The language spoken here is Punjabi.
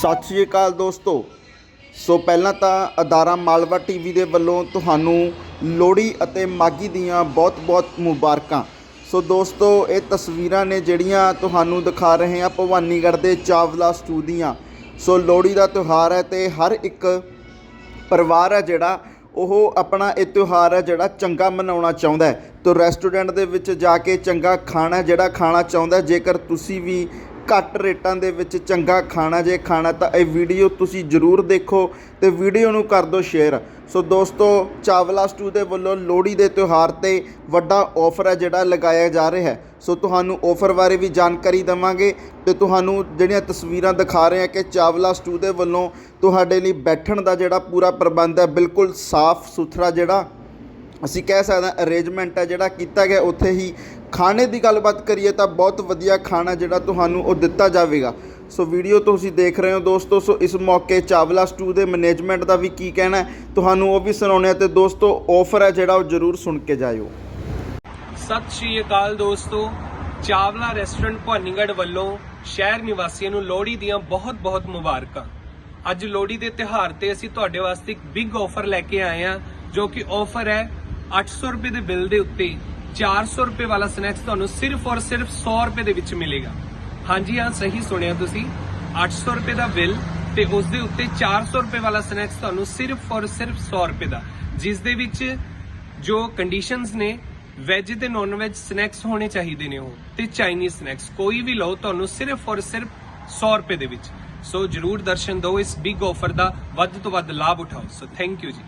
ਸਤਿ ਸ਼੍ਰੀ ਅਕਾਲ ਦੋਸਤੋ। ਸੋ ਪਹਿਲਾਂ ਤਾਂ ਅਦਾਰਾ ਮਾਲਵਾ ਟੀਵੀ ਦੇ ਵੱਲੋਂ ਤੁਹਾਨੂੰ ਲੋਹੜੀ ਅਤੇ ਮਾਗੀ ਦੀਆਂ ਬਹੁਤ-ਬਹੁਤ ਮੁਬਾਰਕਾਂ। ਸੋ ਦੋਸਤੋ, ਇਹ ਤਸਵੀਰਾਂ ਨੇ ਜਿਹੜੀਆਂ ਤੁਹਾਨੂੰ ਦਿਖਾ ਰਹੇ ਹਾਂ ਭਵਾਨੀਗੜ੍ਹ ਦੇ ਚਾਵਲਾ ਸਟੂ ਦੀਆਂ ਸੋ ਲੋਹੜੀ ਦਾ ਤਿਉਹਾਰ ਹੈ ਤੇ ਹਰ ਇੱਕ ਪਰਿਵਾਰ ਹੈ ਜਿਹੜਾ, ਉਹ ਆਪਣਾ ਇਹ ਤਿਉਹਾਰ ਹੈ ਜਿਹੜਾ ਚੰਗਾ ਮਨਾਉਣਾ ਚਾਹੁੰਦਾ ਹੈ। ਤੋ ਰੈਸਟੋਰੈਂਟ ਦੇ ਵਿੱਚ ਜਾ ਕੇ ਚੰਗਾ ਖਾਣਾ ਜਿਹੜਾ ਖਾਣਾ ਚਾਹੁੰਦਾ ਜੇਕਰ ਤੁਸੀਂ ਵੀ ਘੱਟ ਰੇਟਾਂ ਦੇ ਵਿੱਚ ਚੰਗਾ ਖਾਣਾ ਜੇ ਖਾਣਾ, ਤਾਂ ਇਹ ਵੀਡੀਓ ਤੁਸੀਂ ਜ਼ਰੂਰ ਦੇਖੋ ਤੇ ਵੀਡੀਓ ਨੂੰ ਕਰ ਦਿਓ ਸ਼ੇਅਰ। ਸੋ ਦੋਸਤੋ, ਚਾਵਲਾ ਸਟੂ ਦੇ ਵੱਲੋਂ ਲੋਹੜੀ ਦੇ ਤਿਉਹਾਰ ਤੇ ਵੱਡਾ ਆਫਰ ਹੈ ਜਿਹੜਾ ਲਗਾਇਆ ਜਾ ਰਿਹਾ ਹੈ। ਸੋ ਤੁਹਾਨੂੰ ਆਫਰ ਬਾਰੇ ਵੀ ਜਾਣਕਾਰੀ ਦਵਾਂਗੇ ਤੇ ਤੁਹਾਨੂੰ ਜਿਹੜੀਆਂ ਤਸਵੀਰਾਂ ਦਿਖਾ ਰਹੇ ਹਾਂ ਕਿ ਚਾਵਲਾ ਸਟੂ ਦੇ ਵੱਲੋਂ ਤੁਹਾਡੇ ਲਈ ਬੈਠਣ ਦਾ ਜਿਹੜਾ ਪੂਰਾ ਪ੍ਰਬੰਧ ਹੈ, ਬਿਲਕੁਲ ਸਾਫ਼ ਸੁਥਰਾ ਜਿਹੜਾ ਅਸੀਂ ਕਹਿ ਸਕਦੇ ਹਾਂ ਅਰੇਂਜਮੈਂਟ ਹੈ ਜਿਹੜਾ ਕੀਤਾ ਗਿਆ, ਉੱਥੇ ਹੀ ਖਾਣੇ ਦੀ ਗੱਲਬਾਤ ਕਰੀਏ ਤਾਂ ਬਹੁਤ ਵਧੀਆ ਖਾਣਾ ਜਿਹੜਾ ਤੁਹਾਨੂੰ ਉਹ ਦਿੱਤਾ ਜਾਵੇਗਾ। ਸੋ ਵੀਡੀਓ ਤੁਸੀਂ ਦੇਖ ਰਹੇ ਹੋ ਦੋਸਤੋ, ਸੋ ਇਸ ਮੌਕੇ ਚਾਵਲਾ ਸਟੂ ਦੇ ਮੈਨੇਜਮੈਂਟ ਦਾ ਵੀ ਕੀ ਕਹਿਣਾ ਤੁਹਾਨੂੰ ਉਹ ਵੀ ਸੁਣਾਉਂਦੇ ਹਾਂ ਤੇ ਦੋਸਤੋ ਆਫਰ ਹੈ ਜਿਹੜਾ ਉਹ ਜ਼ਰੂਰ ਸੁਣ ਕੇ ਜਾਇਓ। ਸਤਿ ਸ਼੍ਰੀ ਅਕਾਲ ਦੋਸਤੋ, ਚਾਵਲਾ ਰੈਸਟੋਰੈਂਟ ਭਵਾਨੀਗੜ੍ਹ ਵੱਲੋਂ ਸ਼ਹਿਰ ਨਿਵਾਸੀਆਂ ਨੂੰ ਲੋਹੜੀ ਦੀਆਂ ਬਹੁਤ-ਬਹੁਤ ਮੁਬਾਰਕਾਂ। ਅੱਜ ਲੋਹੜੀ ਦੇ ਤਿਉਹਾਰ ਤੇ ਅਸੀਂ ਤੁਹਾਡੇ ਵਾਸਤੇ ਇੱਕ ਬਿਗ ਆਫਰ ਲੈ ਕੇ ਆਏ ਹਾਂ, ਜੋ ਕਿ ਆਫਰ ਹੈ 800 ਰੁਪਏ ਦੇ ਬਿੱਲ ਦੇ ਉੱਤੇ। 400 ਰੁਪਏ ਵਾਲਾ ਸਨੈਕਸ ਤੁਹਾਨੂੰ ਸਿਰਫ ਔਰ ਸਿਰਫ 100 ਰੁਪਏ ਦੇ ਵਿੱਚ ਮਿਲੇਗਾ। ਹਾਂਜੀ, ਹਾਂ, ਸਹੀ ਸੁਣਿਆ ਤੁਸੀਂ। 800 ਰੁਪਏ ਦਾ ਬਿੱਲ ਤੇ ਉਸ ਦੇ ਉੱਤੇ 400 ਰੁਪਏ ਵਾਲਾ ਸਨੈਕਸ ਤੁਹਾਨੂੰ ਸਿਰਫ ਔਰ ਸਿਰਫ 100 ਰੁਪਏ ਦਾ। ਜਿਸ ਦੇ ਵਿੱਚ ਜੋ ਕੰਡੀਸ਼ਨਸ ਨੇ ਵੈਜ ਤੇ ਨਾਨ ਵੈਜ ਸਨੈਕਸ ਹੋਣੇ ਚਾਹੀਦੇ ਨੇ ਉਹ ਤੇ ਚਾਈਨੀਜ਼ ਸਨੈਕਸ ਕੋਈ ਵੀ ਲਓ, ਤੁਹਾਨੂੰ ਸਿਰਫ ਔਰ ਸਿਰਫ 100 ਰੁਪਏ ਦੇ ਵਿੱਚ। ਸੋ ਜਰੂਰ ਦਰਸ਼ਨ ਦਿਓ ਇਸ ਬਿਗ ਆਫਰ ਦਾ, ਵੱਧ ਤੋਂ ਵੱਧ ਲਾਭ ਉਠਾਓ। ਸੋ ਥੈਂਕ ਯੂ ਜੀ।